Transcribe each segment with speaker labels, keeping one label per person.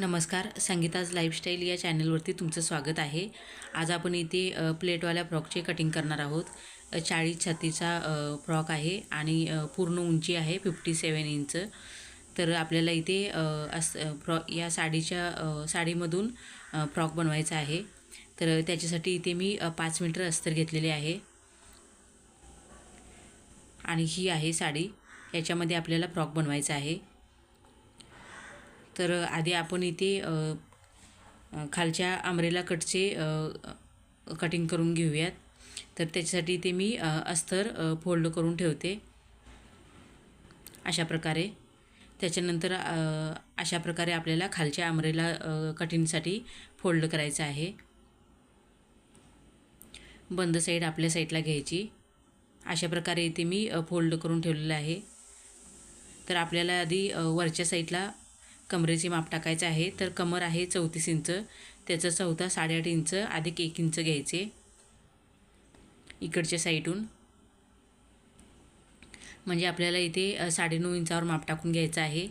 Speaker 1: नमस्कार संगीताज लाईफस्टाईल या चॅनलवरती तुमचं स्वागत आहे. आज आपण इथे प्लेटवाल्या फ्रॉकचे कटिंग करणार आहोत. चाळीस छातीचा फ्रॉक आहे आणि पूर्ण उंची आहे फिफ्टी सेवन इंच. तर आपल्याला इथे अस फ्रॉ या साडीच्या साडीमधून फ्रॉक बनवायचा आहे. तर त्याच्यासाठी इथे मी पाच मीटर अस्तर घेतलेले आहे. आणि ही आहे साडी. याच्यामध्ये आपल्याला फ्रॉक बनवायचा आहे. तर आधी आपण इथे खालच्या आमरेला कटचे कटिंग करून घेऊयात. तर त्याच्यासाठी ते मी अस्तर फोल्ड करून ठेवते. अशा प्रकारे. त्याच्यानंतर अशा प्रकारे आपल्याला खालच्या आमरेला कटिंगसाठी फोल्ड करायचं आहे. बंद साईड आपल्या साईडला घ्यायची. अशा प्रकारे इथे मी फोल्ड करून ठेवलेलं आहे. तर आपल्याला आधी वरच्या साईडला कमरेचे माप टाकायचं आहे. तर कमर आहे चौतीस इंच. त्याचं चौथा साडेआठ इंच अधिक एक इंच घ्यायचे. इकडच्या साईडून म्हणजे आपल्याला इथे साडेनऊ इंचावर माप टाकून घ्यायचं आहे.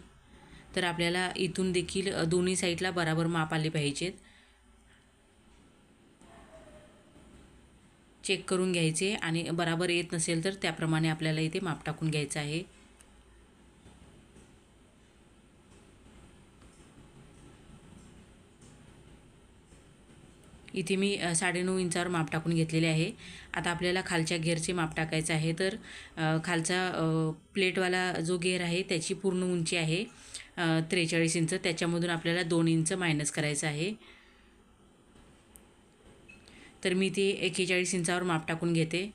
Speaker 1: तर आपल्याला इथून देखील दोन्ही साईडला बराबर माप आले पाहिजेत. चेक करून घ्यायचे आणि बराबर येत नसेल तर त्याप्रमाणे आपल्याला इथे माप टाकून घ्यायचं आहे. इथे मी साडेनऊ इंचावर माप टाकून घेतलेले आहे. आता आपल्याला खालच्या घेरचे माप टाकायचं आहे. तर खालचा प्लेटवाला जो घेर आहे त्याची पूर्ण उंची आहे त्रेचाळीस इंच. त्याच्यामधून आपल्याला दोन इंच मायनस करायचं आहे. तर मी ते एकेचाळीस इंचावर माप टाकून घेते.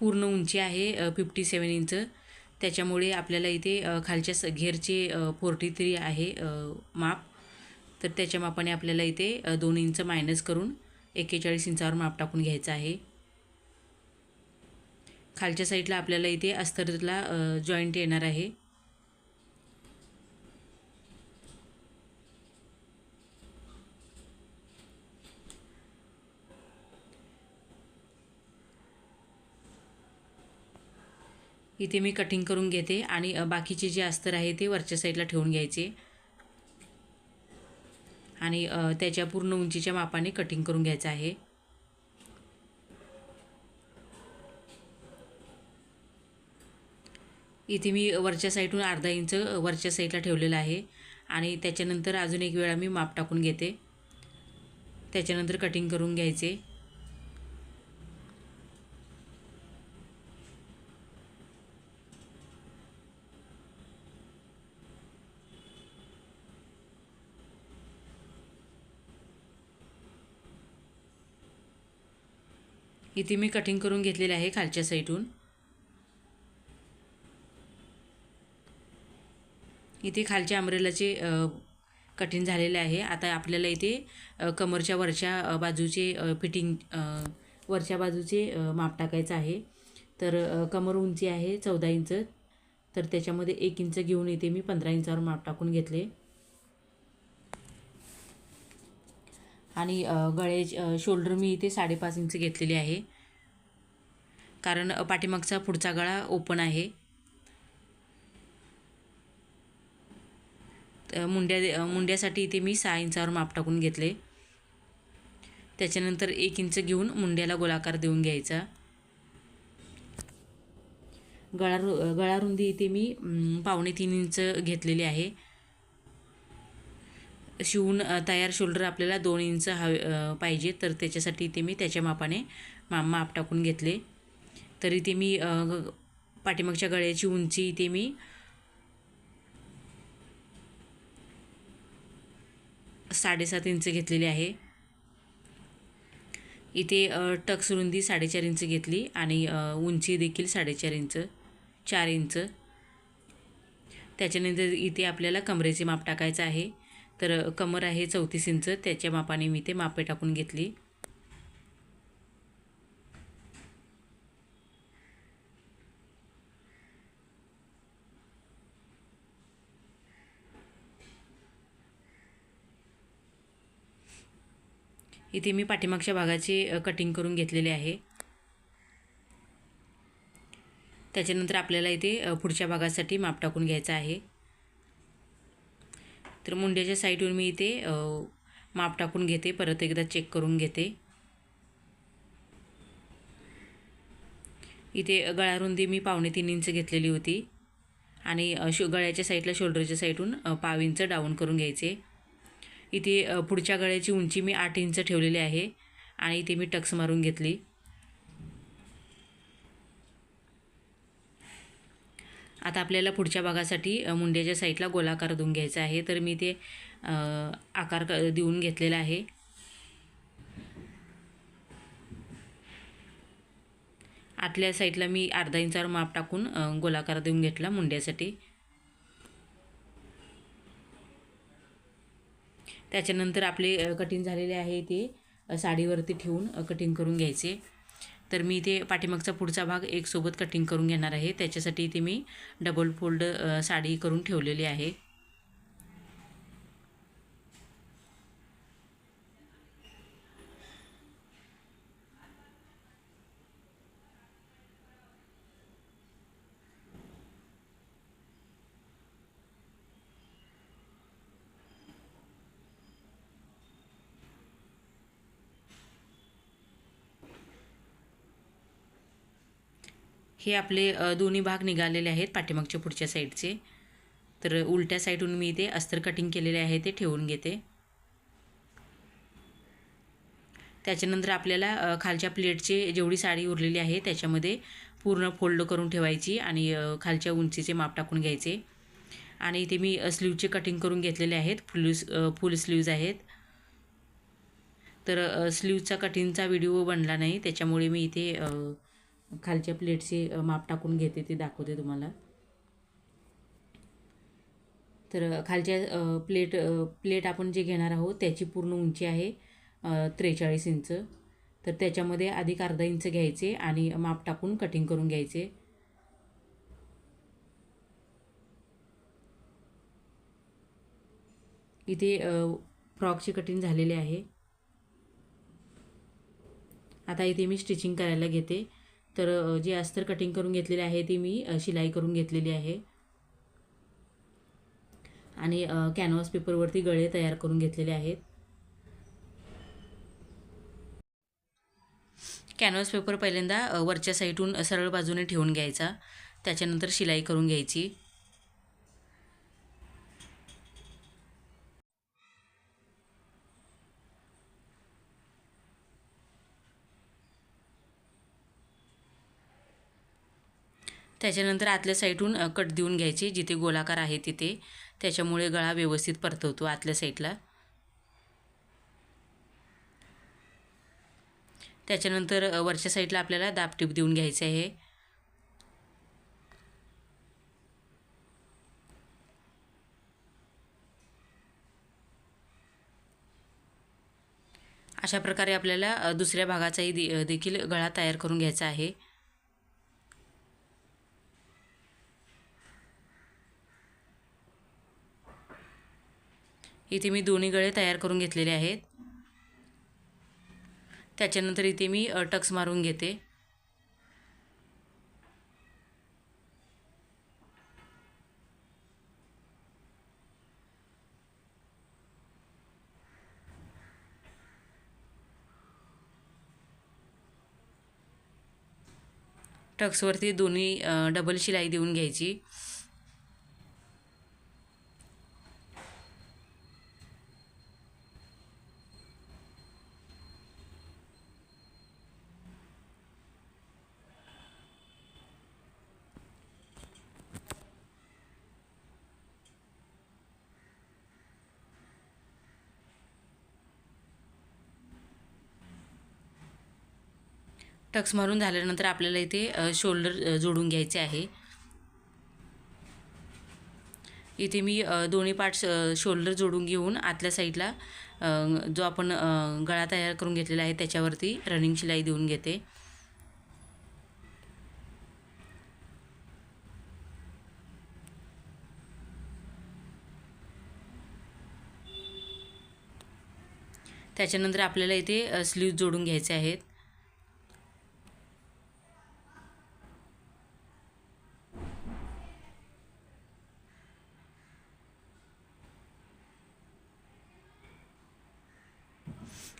Speaker 1: पूर्ण उंची आहे फिफ्टी सेवन इंच त्याच्यामुळे आपल्याला इथे खालच्या स घेरचे फोर्टी थ्री आहे माप. तर त्याच्या मापाने आपल्याला इथे दोन इंच मायनस करून एक्केचाळीस इंचावर माप टाकून घ्यायचं आहे. खालच्या साईडला आपल्याला इथे अस्तरला जॉईंट येणार आहे. इथे मी कटिंग करून घेते आणि बाकीचे जे अस्तर आहे ते वरच्या साईडला ठेवून घ्यायचे. आणि त्याच्या पूर्ण उंचीच्या मापाने कटिंग करून घ्यायचं आहे. इथे मी वरच्या साईडून अर्धा इंच वरच्या साईडला ठेवलेलं आहे. आणि त्याच्यानंतर अजून एक वेळा मी माप टाकून घेते. त्याच्यानंतर कटिंग करून घ्यायचे. इथे मी कटिंग करून घेतलेले आहे खालच्या साईडून इथे खालच्या अमरेलाचे कटिंग झालेले आहे. आता आपल्याला इथे कमरच्या वरच्या बाजूचे फिटिंग वरच्या बाजूचे माप टाकायचं आहे. तर कमर उंची आहे चौदा इंच. तर त्याच्यामध्ये एक इंच घेऊन इथे मी पंधरा इंचावर माप टाकून घेतले. आणि गळे शोल्डर मी इथे साडेपाच इंच घेतलेले आहे. कारण पाठीमागचा पुढचा गळा ओपन आहे. मुंड्या मुंड्यासाठी इथे मी सहा इंचावर माप टाकून घेतले. त्याच्यानंतर एक इंच घेऊन मुंड्याला गोलाकार देऊन घ्यायचा. गळा रु गळा रुंदी इथे मी पावणे तीन इंच घेतलेली आहे. शिवून तयार शोल्डर आपल्याला दोन इंच हवे पाहिजे. तर त्याच्यासाठी इथे मी त्याच्या मापाने मा माप टाकून घेतले. तर इथे मी पाठीमागच्या गळ्याची उंची इथे मी साडेसात इंच घेतलेली आहे. इथे टक्स रुंदी साडेचार इंच घेतली आणि उंची देखील साडेचार इंच चार इंच त्याच्यानंतर इथे आपल्याला कमरेचे माप टाकायचं आहे. तर कमर आहे चौतीस इंच त्याच्या मापाने मी ते मापे टाकून घेतली. इथे मी पाठीमागच्या भागाची कटिंग करून घेतलेली आहे. त्याच्यानंतर आपल्याला इथे पुढच्या भागासाठी माप टाकून घ्यायचं आहे. तर मुंड्याच्या साईडवरून मी इथे माप टाकून घेते. परत एकदा चेक करून घेते. इथे गळारुंदी मी पावणे तीन इंच घेतलेली होती. आणि शो गळ्याच्या साईडला शोल्डरच्या साईडून पाव इंच डाऊन करून घ्यायचे. इथे पुढच्या गळ्याची उंची मी आठ इंच ठेवलेली आहे. आणि इथे मी टक्स मारून घेतली. आता आपल्याला पुढच्या भागासाठी मुंड्याच्या साईडला गोलाकार देऊन घ्यायचा आहे. तर मी ते आकार देऊन घेतलेला आहे. आतल्या साईडला मी अर्धा इंचावर माप टाकून गोलाकार देऊन घेतला मुंड्यासाठी. त्याच्यानंतर आपले कटिंग झालेले आहे ते साडीवरती ठेवून कटिंग करून घ्यायचे. तर मी इथे पाठीमागचा पुढचा भाग एक सोबत कटिंग करून घेणार आहे. त्याच्यासाठी इथे मी डबल फोल्ड साडी करून ठेवलेली आहे. हे आपले दोन्ही भाग निघालेले आहेत पाठीमागच्या पुढच्या साईडचे. तर उलट्या साईडहून मी इथे अस्तर कटिंग केलेले आहे ते ठेवून घेते. त्याच्यानंतर आपल्याला खालच्या प्लेटचे जेवढी साडी उरलेली आहे त्याच्यामध्ये पूर्ण फोल्ड करून ठेवायची आणि खालच्या उंचीचे माप टाकून घ्यायचे. आणि इथे मी स्लीवचे कटिंग करून घेतलेले आहेत. फुल फुल स्लीव्ज आहेत. तर स्लीवचा कटिंगचा व्हिडिओ बनला नाही. त्याच्यामुळे मी इथे खालच्या प्लेटचे माप टाकून घेते ते दाखवते तुम्हाला. तर खालच्या प्लेट प्लेट आपण जे घेणार आहोत त्याची पूर्ण उंची आहे त्रेचाळीस इंच. तर त्याच्यामध्ये अधिक अर्धा इंच घ्यायचे आणि माप टाकून कटिंग करून घ्यायचे. इथे फ्रॉकची कटिंग झालेली आहे. आता इथे मी स्टिचिंग करायला घेते. तर जे अस्तर कटिंग करून घेतलेले आहे ते मी शिलाई करून घेतलेली आहे. आणि अ, कॅनव्हास पेपरवरती गळे तयार करून घेतलेले आहेत. कॅनव्हास पेपर पहिल्यांदा वरच्या साईडून सरळ बाजूने ठेवून घ्यायचा. त्याच्यानंतर शिलाई करून घ्यायची. त्याच्यानंतर आतल्या साईडहून कट देऊन घ्यायची जिथे गोलाकार आहे तिथे. त्याच्यामुळे गळा व्यवस्थित परतवतो आतल्या साईडला. त्याच्यानंतर वरच्या साईडला आपल्याला दाबटीप देऊन घ्यायचे आहे. अशा प्रकारे आपल्याला दुसऱ्या भागाचाही दे देखील गळा तयार करून घ्यायचा आहे. इथे मी दोन्ही गळे तयार करून घेतलेले आहेत. त्याच्यानंतर इथे मी टक्स मारून घेते. टक्सवरती दोन्ही डबल शिलाई देऊन घ्यायची. टक्स मारून झाल्यानंतर आपल्याला इथे शोल्डर जोडून घ्यायचे आहे. इथे मी दोन्ही पार्ट्स शोल्डर जोडून घेऊन आतल्या साईडला जो आपण गळा तयार करून घेतलेला आहे त्याच्यावरती रनिंग शिलाई देऊन घेते. त्याच्यानंतर आपल्याला इथे स्लीव जोडून घ्यायचे आहेत.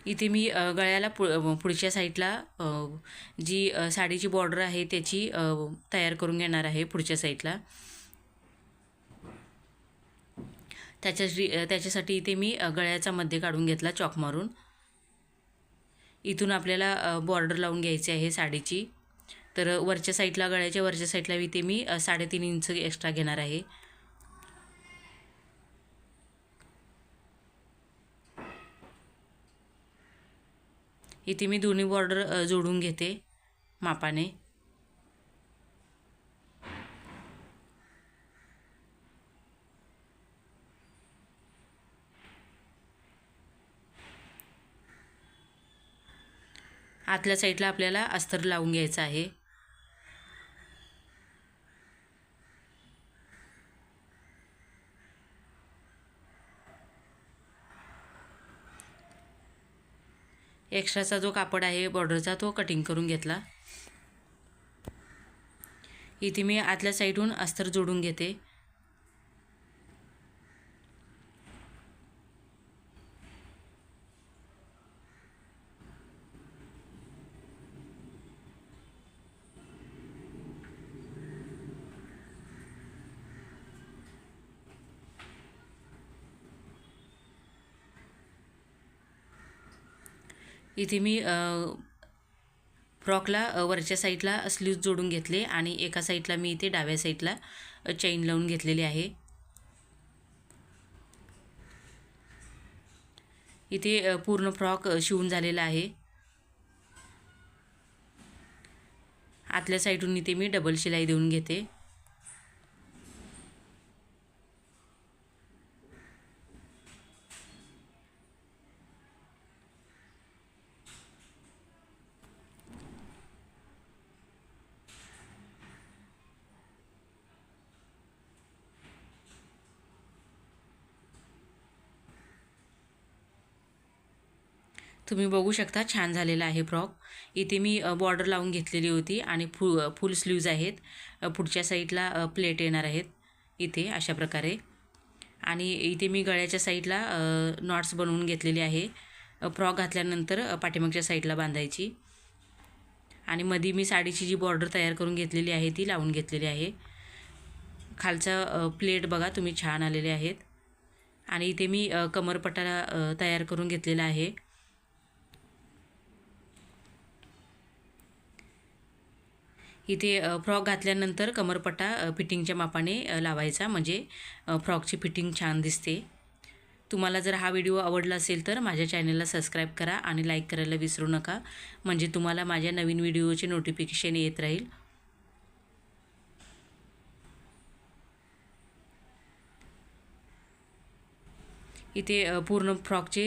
Speaker 1: इथे मी गळ्याला पु पुढच्या साईडला जी साडीची बॉर्डर आहे त्याची तयार करून घेणार आहे पुढच्या साईडला. त्याच्याशी त्याच्यासाठी इथे मी गळ्याचा मध्य काढून घेतला चॉक मारून. इथून आपल्याला बॉर्डर लावून घ्यायची आहे साडीची. तर वरच्या साईडला गळ्याच्या वरच्या साईडला इथे मी साडेतीन इंच एक्स्ट्रा घेणार आहे. इथे मी दोन्ही बॉर्डर जोडून घेते मापाने. आतल्या साईडला आपल्याला अस्तर लावून घ्यायचं आहे. एक्स्ट्राचा जो कापड आहे बॉर्डरचा तो कटिंग करून घेतला. इथे मी आतल्या साईडहून अस्तर जोडून घेते. इथे मी फ्रॉकला वरच्या साईडला स्लीव्ज जोडून घेतले आणि एका साईडला मी इथे डाव्या साईडला चैन लावून घेतलेली आहे. इथे पूर्ण फ्रॉक शिवून झालेला आहे. आतल्या साईडून इथे मी डबल शिलाई देऊन घेते. तुम्ही बघू शकता छान झालेला आहे फ्रॉक. इथे मी बॉर्डर लावून घेतलेली होती आणि फु फुल स्लीव्ज आहेत. पुढच्या साईडला प्लेट येणार आहेत. इथे अशा प्रकारे. आणि इथे मी गळ्याच्या साईडला नॉट्स बनवून घेतलेली आहे. फ्रॉक घातल्यानंतर पाठीमागच्या साईडला बांधायची. आणि मध्ये मी साडीची जी बॉर्डर तयार करून घेतलेली आहे ती लावून घेतलेली आहे. खालचा प्लेट बघा तुम्ही छान आलेले आहेत. आणि इथे मी कमरपट्टा तयार करून घेतलेला आहे. इथे फ्रॉक घातल्यानंतर कमरपट्टा फिटिंगच्या मापाने लावायचा. म्हणजे फ्रॉकची फिटिंग छान दिसते. तुम्हाला जर हा व्हिडिओ आवडला असेल तर माझ्या चॅनलला सबस्क्राईब करा आणि लाईक करायला विसरू नका. म्हणजे तुम्हाला माझ्या नवीन व्हिडिओचे नोटिफिकेशन येत राहील. इथे पूर्ण फ्रॉकचे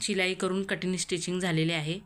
Speaker 1: शिलाई करून कटिंग स्टिचिंग झालेले आहे.